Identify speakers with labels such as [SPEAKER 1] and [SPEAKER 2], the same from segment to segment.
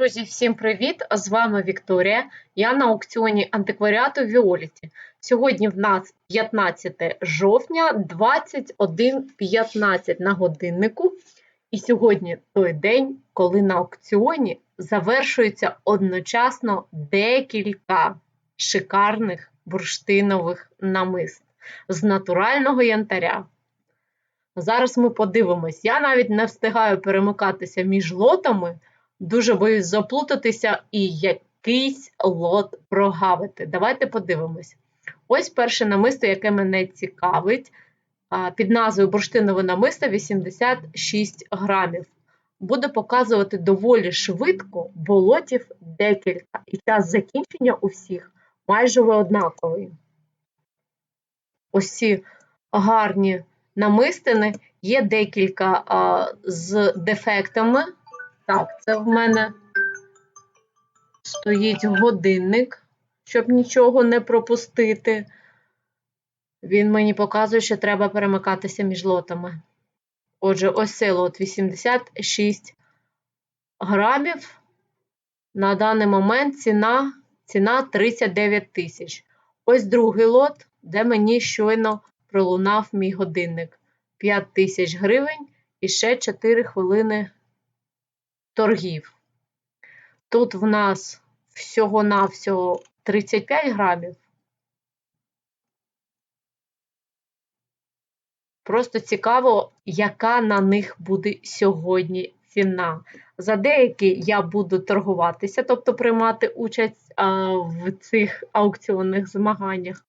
[SPEAKER 1] Друзі, всім привіт! З вами Вікторія. Я на аукціоні антикваріату Віоліті. Сьогодні в нас 15 жовтня 21.15 на годиннику. І сьогодні той день, коли на аукціоні завершується одночасно декілька шикарних бурштинових намист з натурального янтаря. Зараз ми подивимось. Я навіть не встигаю перемикатися між лотами. Дуже боюсь заплутатися і якийсь лот прогавити. Давайте подивимось. Ось перше намисто, яке мене цікавить, під назвою бурштинове намисто 86 грамів. Буду показувати доволі швидко, бо лотів декілька, і час закінчення у всіх майже однаковий. Ось ці гарні намистини, є декілька а, з дефектами. Так, це в мене стоїть годинник, щоб нічого не пропустити. Він мені показує, що треба перемикатися між лотами. Отже, ось цей лот 86 грамів. На даний момент ціна ціна 39 тисяч. Ось другий лот, де мені щойно пролунав мій годинник. 5 тисяч гривень і ще 4 хвилини торгів. Тут в нас всього-навсього 35 грамів. Просто цікаво, яка на них буде сьогодні ціна. За деякі я буду торгуватися, тобто приймати участь а, в цих аукціонних змаганнях.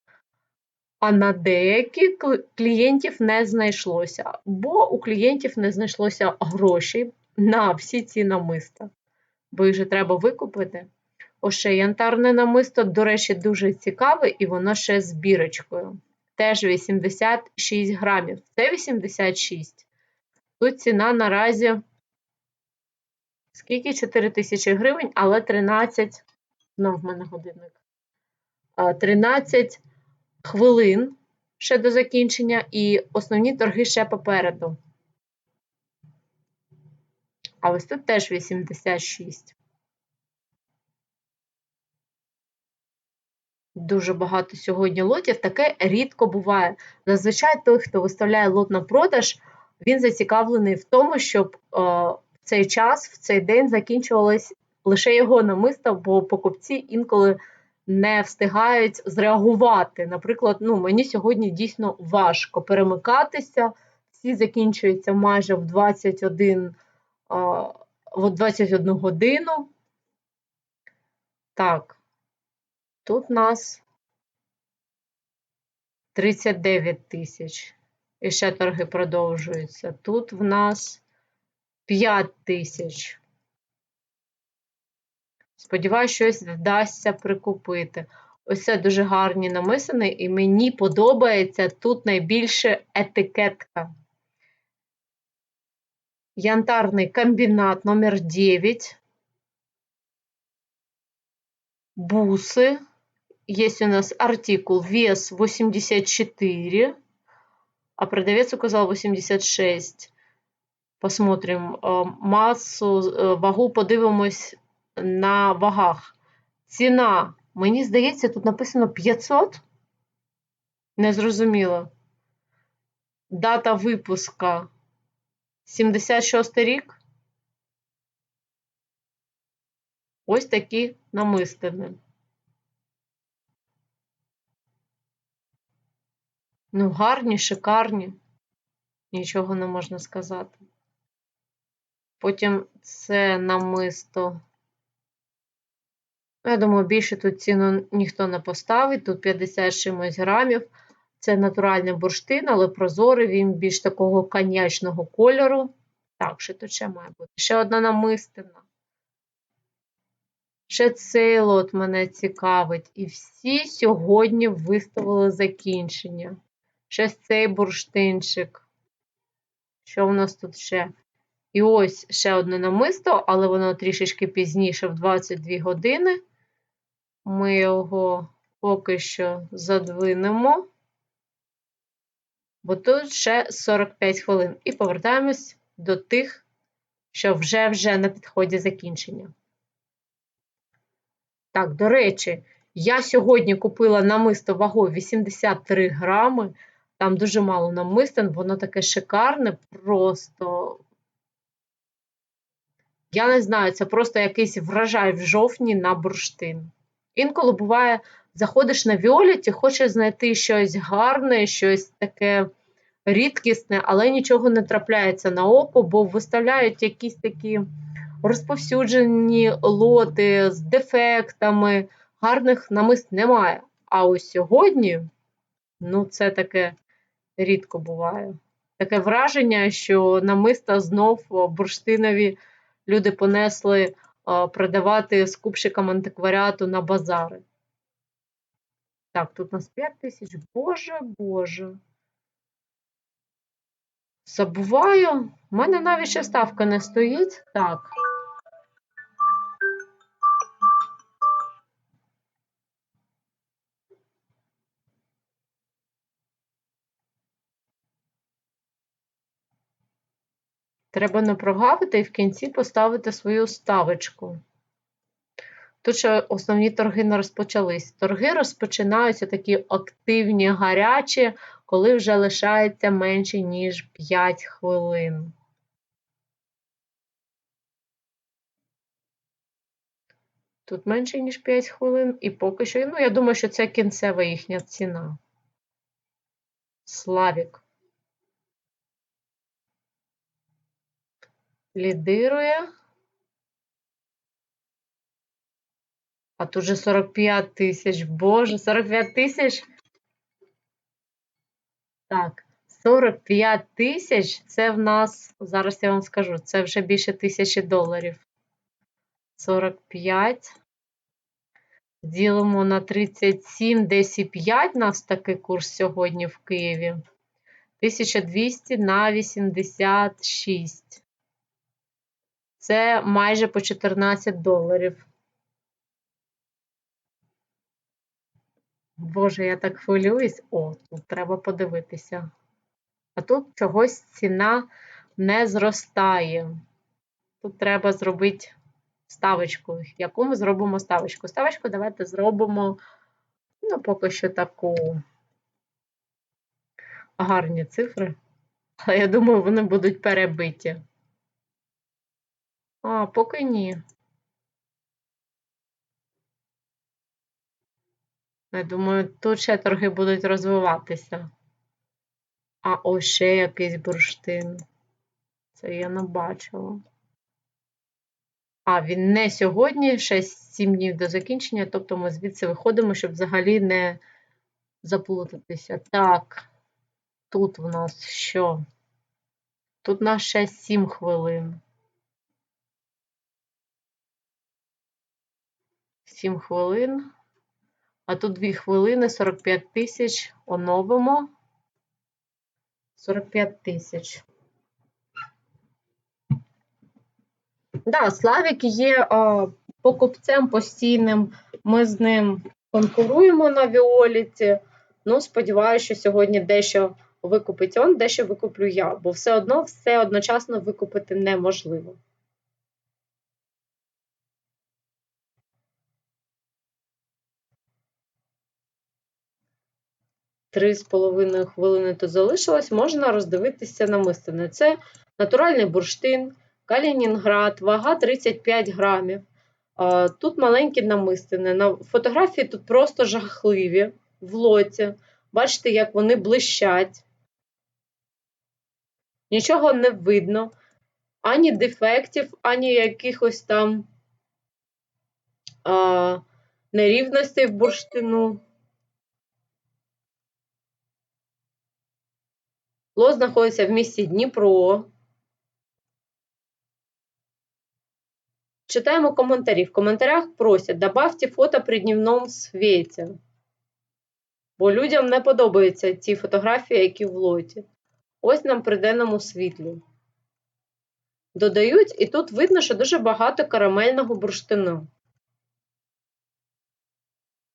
[SPEAKER 1] А на деякі клієнтів не знайшлося, бо у клієнтів не знайшлося грошей на всі ці намиста, бо їх же треба викупити. Ще янтарне намисто, до речі, дуже цікаве, і воно ще з бірочкою. Теж 86 грамів. Це 86. Тут ціна наразі, скільки 4 тисячі гривень, але 13, знову в мене годинник. 13 хвилин ще до закінчення, і основні торги ще попереду. А ось тут теж 86. Дуже багато сьогодні лотів, таке рідко буває. Зазвичай той, хто виставляє лот на продаж, він зацікавлений в тому, щоб е, в цей час, в цей день закінчувалось лише його намисто, бо покупці інколи не встигають зреагувати. Наприклад, ну, мені сьогодні дійсно важко перемикатися, всі закінчуються майже в 21 в 21 годину. Так, тут нас 39 тисяч. І ще торги продовжуються. Тут в нас 5 тисяч. Сподіваюсь, щось вдасться прикупити. Ось це дуже гарні намисини, і мені подобається тут найбільше етикетка. Янтарный комбинат номер 9. Бусы. Есть у нас артикул вес 84, а продавец указал 86. Посмотрим э, массу, э, вагу подивимось на вагах. Ціна, мені здається, тут написано 500. Незрозуміло. Дата випуска 76 рік. Ось такі намистини. Ну, гарні, шикарні, нічого не можна сказати. Потім це намисто. Я думаю, більше тут ціну ніхто не поставить. Тут 50 чимось грамів. Це натуральний бурштин, але прозорий, він більш такого конячного кольору. Так, що тут ще має бути? Ще одна намистина. Ще цей лот мене цікавить. І всі сьогодні виставили закінчення. Ще цей бурштинчик. Що в нас тут ще? І ось ще одне намисто, але воно трішечки пізніше, в 22 години. Ми його поки що задвинемо бо тут ще 45 хвилин. І повертаємось до тих, що вже-вже на підході закінчення. Так, до речі, я сьогодні купила намисто вагою 83 грами. Там дуже мало намистин, воно таке шикарне, просто. Я не знаю, це просто якийсь врожай в жовтні на бурштин. Інколи буває, заходиш на Віоліті, хочеш знайти щось гарне, щось таке рідкісне, але нічого не трапляється на око, бо виставляють якісь такі розповсюджені лоти з дефектами, гарних намист немає. А ось сьогодні, ну, це таке рідко буває. Таке враження, що намиста знов бурштинові люди понесли продавати скупщикам антикваріату на базари. Так, тут у нас 5 тисяч. Боже Боже. Забуваю. У мене навіть ще ставка не стоїть. Так. Треба не прогавити і в кінці поставити свою ставочку. Тут ще основні торги не розпочались. Торги розпочинаються такі активні, гарячі, коли вже лишається менше, ніж 5 хвилин. Тут менше, ніж 5 хвилин, і поки що, ну, я думаю, що це кінцева їхня ціна. Славік. Лідирує. А тут же 45 тисяч. Боже, 45 тисяч. Так, 45 тисяч це в нас, зараз я вам скажу, це вже більше тисячі доларів. 45. Ділимо на 37, десь і 5 у нас такий курс сьогодні в Києві. 1200 на 86. Це майже по 14 доларів. Боже, я так хвилююсь. О, тут треба подивитися. А тут чогось ціна не зростає. Тут треба зробити ставочку. Яку ми зробимо ставочку? Ставочку давайте зробимо, ну, поки що таку гарні цифри. Але я думаю, вони будуть перебиті. А, поки ні. Я думаю, тут ще торги будуть розвиватися. А ось ще якийсь бурштин. Це я не бачила. А, він не сьогодні, 6-7 днів до закінчення, тобто ми звідси виходимо, щоб взагалі не заплутатися. Так, тут в нас що? Тут у нас ще 7 хвилин. 7 хвилин. А тут 2 хвилини, 45 тисяч. Оновимо. 45 тисяч. Да, Славік є а, покупцем постійним. Ми з ним конкуруємо на Віоліті. Ну, сподіваюся, що сьогодні дещо викупить он, дещо викуплю я, бо все одно все одночасно викупити неможливо. 3,5 хвилини то залишилось, можна роздивитися намистини. Це натуральний бурштин, Калінінград, вага 35 грамів. Тут маленькі намистини. На фотографії тут просто жахливі в лоті. Бачите, як вони блищать. Нічого не видно, ані дефектів, ані якихось там а, нерівностей в бурштину. Лот знаходиться в місті Дніпро. Читаємо коментарі. В коментарях просять, добавте фото при дневному світі. Бо людям не подобаються ті фотографії, які в лоті. Ось нам при денному світлі. Додають, і тут видно, що дуже багато карамельного бурштину.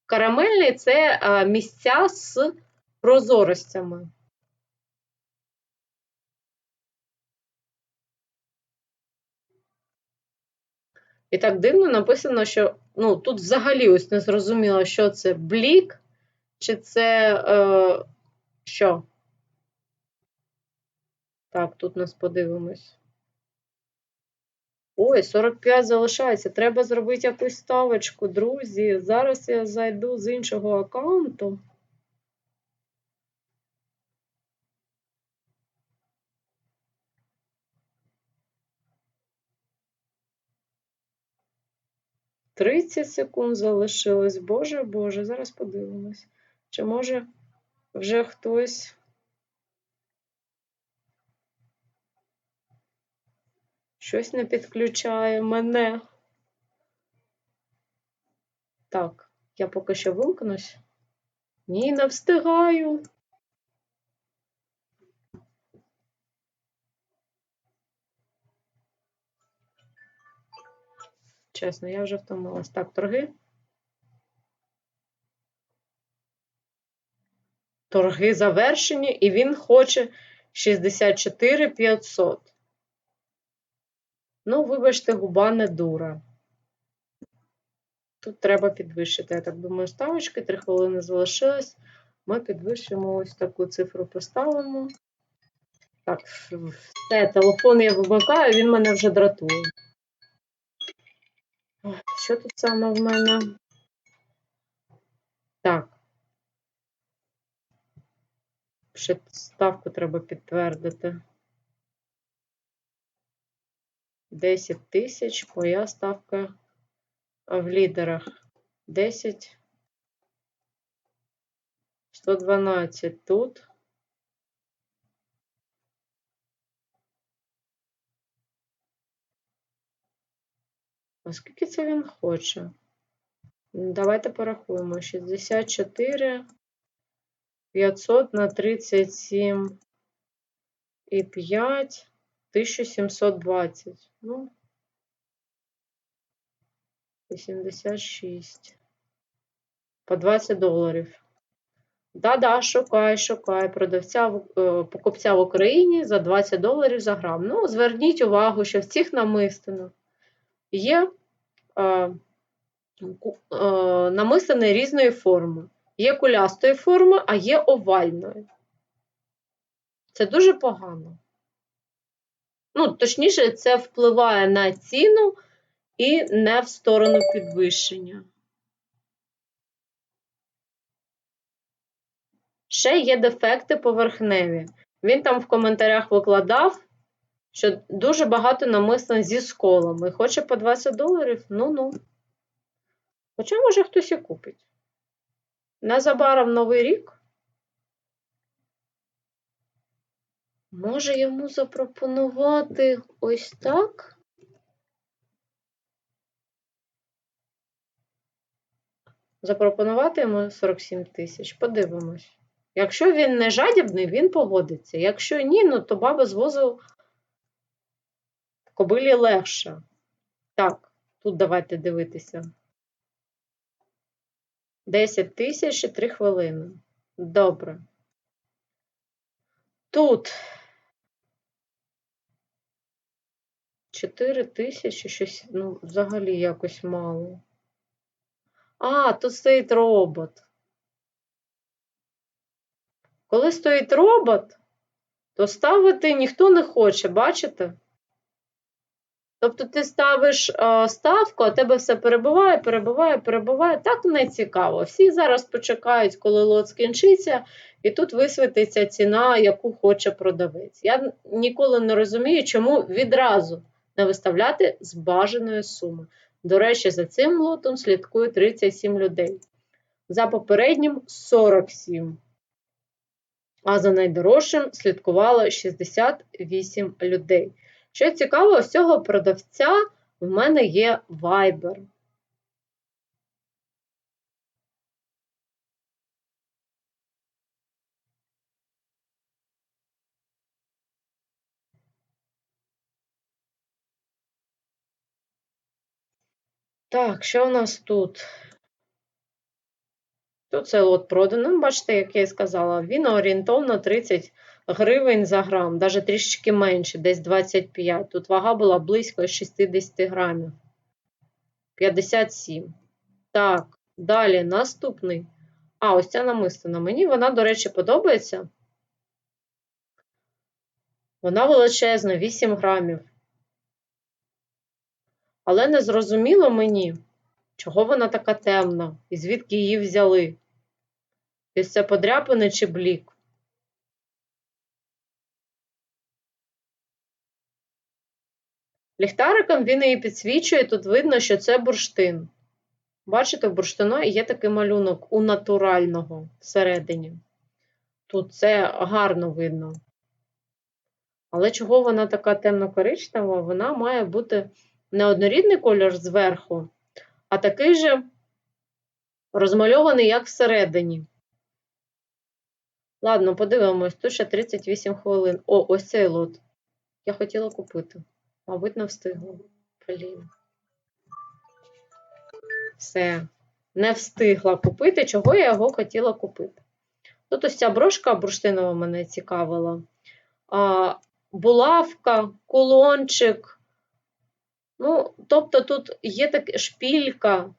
[SPEAKER 1] Карамельний це місця з прозоростями. І так дивно написано, що ну, тут взагалі ось не зрозуміло, що це блік, чи це е, що? Так, тут нас подивимось. Ой, 45 залишається. Треба зробити якусь ставочку, друзі. Зараз я зайду з іншого аккаунту. Тридцять секунд залишилось. Боже Боже, зараз подивимось. Чи може вже хтось. Щось не підключає мене. Так, я поки що вимкнусь. Ні, не встигаю. Чесно, я вже втомилась. Так, торги. Торги завершені, і він хоче 64 500. Ну, вибачте, губа не дура. Тут треба підвищити. Я так думаю, ставочки, 3 хвилини залишилось. Ми підвищимо ось таку цифру поставимо. Так, все, телефон я вимикаю, він мене вже дратує. Що тут саме в мене? Так. Ще ставку треба підтвердити. 10 тисяч, моя ставка в лідерах. 10. 112 тут. А скільки це він хоче? Давайте порахуємо. 64 500 на 37 і 5 1720. Ну, 86. По 20 доларів. Да-да, шукай, шукай. Продавця е, покупця в Україні за 20 доларів за грам. Ну, зверніть увагу, що в цих намистинах є е, е, намистини різної форми. Є кулястої форми, а є овальної. Це дуже погано. Ну, точніше, це впливає на ціну і не в сторону підвищення. Ще є дефекти поверхневі. Він там в коментарях викладав, що дуже багато намислень зі сколами. Хоче по 20 доларів? Ну-ну. Хоча, може, хтось і купить. Незабаром новий рік. Може йому запропонувати ось так? Запропонувати йому 47 тисяч. Подивимось. Якщо він не жадібний, він погодиться. Якщо ні, ну то баба з возу кобилі легше. Так, тут давайте дивитися. 10 тисяч і 3 хвилини. Добре. Тут 4 тисячі щось, ну, взагалі якось мало. А, тут стоїть робот. Коли стоїть робот, то ставити ніхто не хоче, бачите? Тобто ти ставиш е, ставку, а тебе все перебуває, перебуває, перебуває. Так не цікаво. Всі зараз почекають, коли лот скінчиться, і тут висвітиться ціна, яку хоче продавець. Я ніколи не розумію, чому відразу не виставляти з бажаної суми. До речі, за цим лотом слідкує 37 людей. За попереднім 47. А за найдорожчим слідкувало 68 людей. Що цікаво, з цього продавця в мене є Viber. Так, що у нас тут? Тут цей лот проданий. Ну, бачите, як я і сказала, він орієнтовно 30 гривень за грам, навіть трішечки менше, десь 25. Тут вага була близько 60 грамів. 57. Так, далі наступний. А, ось ця намистина. Мені вона, до речі, подобається. Вона величезна, 8 грамів. Але не зрозуміло мені, чого вона така темна і звідки її взяли. Ось це подряпини чи блік. Ліхтариком він її підсвічує, тут видно, що це бурштин. Бачите, в бурштину є такий малюнок у натурального всередині. Тут це гарно видно. Але чого вона така темно-коричнева? Вона має бути не однорідний кольор зверху, а такий же розмальований, як всередині. Ладно, подивимось, тут ще 38 хвилин. О, ось цей лот. Я хотіла купити. Мабуть, не встигла. Блін. Все. Не встигла купити, чого я його хотіла купити. Тут ось ця брошка бурштинова мене цікавила. А, Булавка, кулончик. Ну, тобто тут є така шпілька.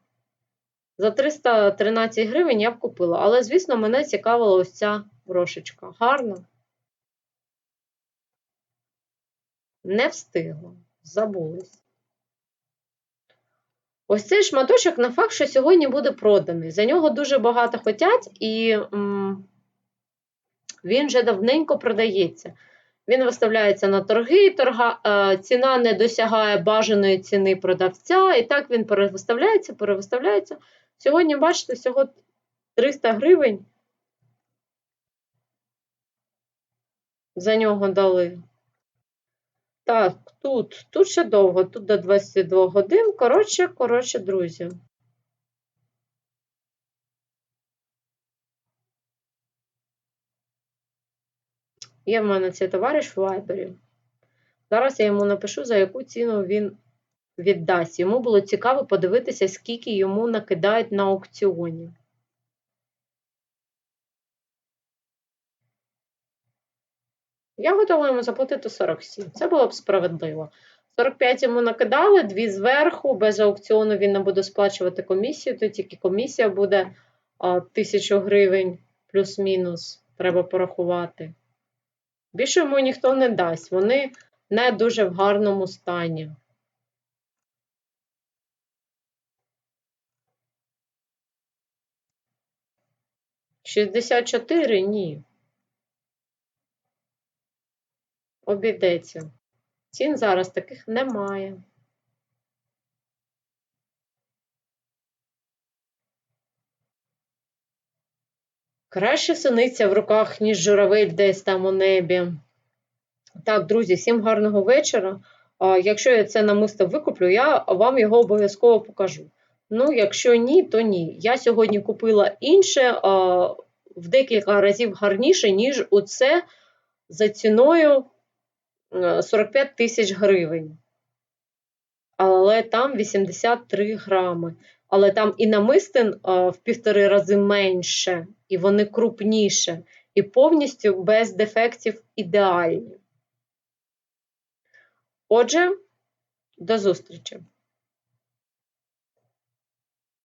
[SPEAKER 1] За 313 гривень я б купила. Але, звісно, мене цікавила ось ця брошечка. Гарна. Не встигла. Забулась. Ось цей шматочок на факт, що сьогодні буде проданий. За нього дуже багато хотять, і м, він вже давненько продається. Він виставляється на торги, торга, е, ціна не досягає бажаної ціни продавця. І так він перевиставляється, перевиставляється. Сьогодні, бачите, всього 300 гривень за нього дали. Так, тут, тут ще довго, тут до 22 годин. Коротше, коротше, друзі. Є в мене цей товариш в Вайбері. Зараз я йому напишу, за яку ціну він віддасть. Йому було цікаво подивитися, скільки йому накидають на аукціоні. Я готова йому заплатити 47. Це було б справедливо. 45 йому накидали, дві зверху, без аукціону він не буде сплачувати комісію, то тільки комісія буде а, 1000 гривень плюс-мінус, треба порахувати. Більше йому ніхто не дасть, вони не дуже в гарному стані. Шістдесят чотири ні. Обійдеться. Цін зараз таких немає. Краще синиця в руках, ніж журавель десь там у небі. Так, друзі, всім гарного вечора. Якщо я це намисто викуплю, я вам його обов'язково покажу. Ну, якщо ні, то ні. Я сьогодні купила інше в декілька разів гарніше, ніж оце за ціною 45 тисяч гривень. Але там 83 грами. Але там і намистин в півтори рази менше, і вони крупніше, і повністю без дефектів ідеальні. Отже, до зустрічі!